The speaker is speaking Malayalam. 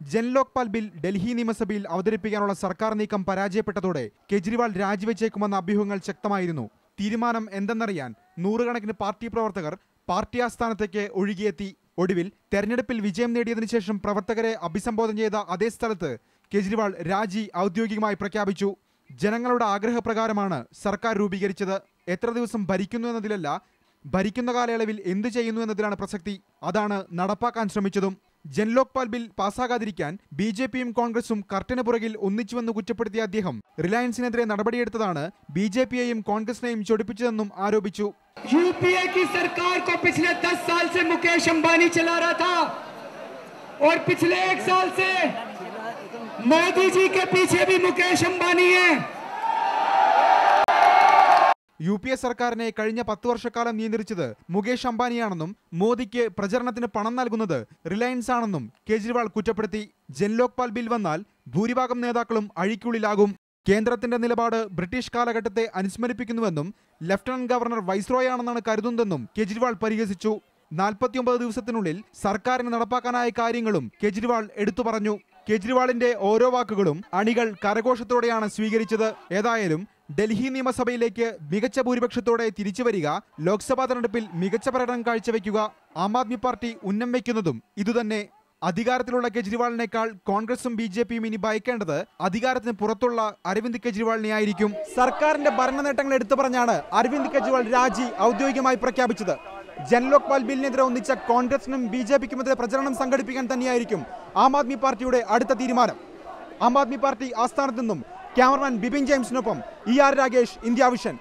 ജൻ ലോക്പാൽ ബിൽ ഡൽഹി നിയമസഭയിൽ അവതരിപ്പിക്കാനുള്ള സർക്കാർ നീക്കം പരാജയപ്പെട്ടതോടെ കെജ്രിവാൾ രാജിവെച്ചേക്കുമെന്ന അഭ്യൂഹങ്ങൾ ശക്തമായിരുന്നു. തീരുമാനം എന്തെന്നറിയാൻ നൂറുകണക്കിന് പാർട്ടി പ്രവർത്തകർ പാർട്ടി ആസ്ഥാനത്തേക്ക് ഒഴുകിയെത്തി. ഒടുവിൽ തെരഞ്ഞെടുപ്പിൽ വിജയം നേടിയതിനു ശേഷം പ്രവർത്തകരെ അഭിസംബോധന ചെയ്ത അതേ സ്ഥലത്ത് കെജ്രിവാൾ രാജി ഔദ്യോഗികമായി പ്രഖ്യാപിച്ചു. ജനങ്ങളുടെ ആഗ്രഹപ്രകാരമാണ് സർക്കാർ രൂപീകരിച്ചത്. എത്ര ദിവസം ഭരിക്കുന്നു എന്നതിലല്ല ഭരിക്കുന്ന കാലയളവിൽ എന്തു ചെയ്യുന്നു എന്നതിലാണ് പ്രസക്തി. അതാണ് നടപ്പാക്കാൻ ശ്രമിച്ചതും. ജൻലോക്പാൽ ബിൽ പാസ്സാകാതിരിക്കാൻ ബി ജെ പിയും കോൺഗ്രസും കർട്ടന് പുറകിൽ ഒന്നിച്ചുവെന്ന് കുറ്റപ്പെടുത്തിയ അദ്ദേഹം. റിലയൻസിനെതിരെ നടപടിയെടുത്തതാണ് ബി ജെ പിയെയും കോൺഗ്രസിനെയും ചൊടിപ്പിച്ചതെന്നും ആരോപിച്ചു. യു പി എ की सरकार को पिछले 10 साल से मुकेश अंबानी चला रहा था और पिछले एक साल से मोदी जी के पीछे भी मुकेश अंबानी है। യു പി എ സർക്കാരിനെ കഴിഞ്ഞ പത്ത് വർഷക്കാലം നിയന്ത്രിച്ചത് മുകേഷ് അംബാനിയാണെന്നും മോദിക്ക് പ്രചരണത്തിന് പണം നൽകുന്നത് റിലയൻസ് ആണെന്നും കേജ്രിവാൾ കുറ്റപ്പെടുത്തി. ജൻലോക്പാൽ ബിൽ വന്നാൽ ഭൂരിഭാഗം നേതാക്കളും അഴിക്കുള്ളിലാകും. കേന്ദ്രത്തിന്റെ നിലപാട് ബ്രിട്ടീഷ് കാലഘട്ടത്തെ അനുസ്മരിപ്പിക്കുന്നുവെന്നും ലഫ്റ്റനന്റ് ഗവർണർ വൈസ്രോയ് ആണെന്നാണ് കരുതുന്നതെന്നും കേജ്രിവാൾ പരിഹസിച്ചു. നാൽപ്പത്തിയൊമ്പത് ദിവസത്തിനുള്ളിൽ സർക്കാരിന് നടപ്പാക്കാനായ കാര്യങ്ങളും കേജ്രിവാൾ എടുത്തു പറഞ്ഞു. കേജ്രിവാളിന്റെ ഓരോ വാക്കുകളും അണികൾ കരഘോഷത്തോടെയാണ് സ്വീകരിച്ചത്. ഏതായാലും ഡൽഹി നിയമസഭയിലേക്ക് മികച്ച ഭൂരിപക്ഷത്തോടെ തിരിച്ചു വരിക ലോക്സഭാ തെരഞ്ഞെടുപ്പിൽ മികച്ച പ്രകടനം കാഴ്ചവെക്കുക ആം ആദ്മി പാർട്ടി ഉന്നം വയ്ക്കുന്നതും ഇതുതന്നെ അധികാരത്തിലുള്ള കെജ്രിവാളിനേക്കാൾ കോൺഗ്രസും ബി ജെ പിയും ഇനി ഭയക്കേണ്ടത് അധികാരത്തിന് പുറത്തുള്ള അരവിന്ദ് കെജ്രിവാളിനെ ആയിരിക്കും. സർക്കാരിന്റെ ഭരണ നേട്ടങ്ങൾ എടുത്തു പറഞ്ഞാണ് അരവിന്ദ് കെജ്രിവാൾ രാജി ഔദ്യോഗികമായി പ്രഖ്യാപിച്ചത്. ജൻലോക്പാൽ ബില്ലിനെതിരെ ഒന്നിച്ച കോൺഗ്രസിനും ബി ജെ പിക്കുമെതിരെ പ്രചരണം സംഘടിപ്പിക്കാൻ തന്നെയായിരിക്കും ആം ആദ്മി പാർട്ടിയുടെ അടുത്ത തീരുമാനം. ആം ആദ്മി പാർട്ടി ആസ്ഥാനത്ത് നിന്നും cameraman Bipin ജെയിംസിനൊപ്പം E R Ragesh India vision.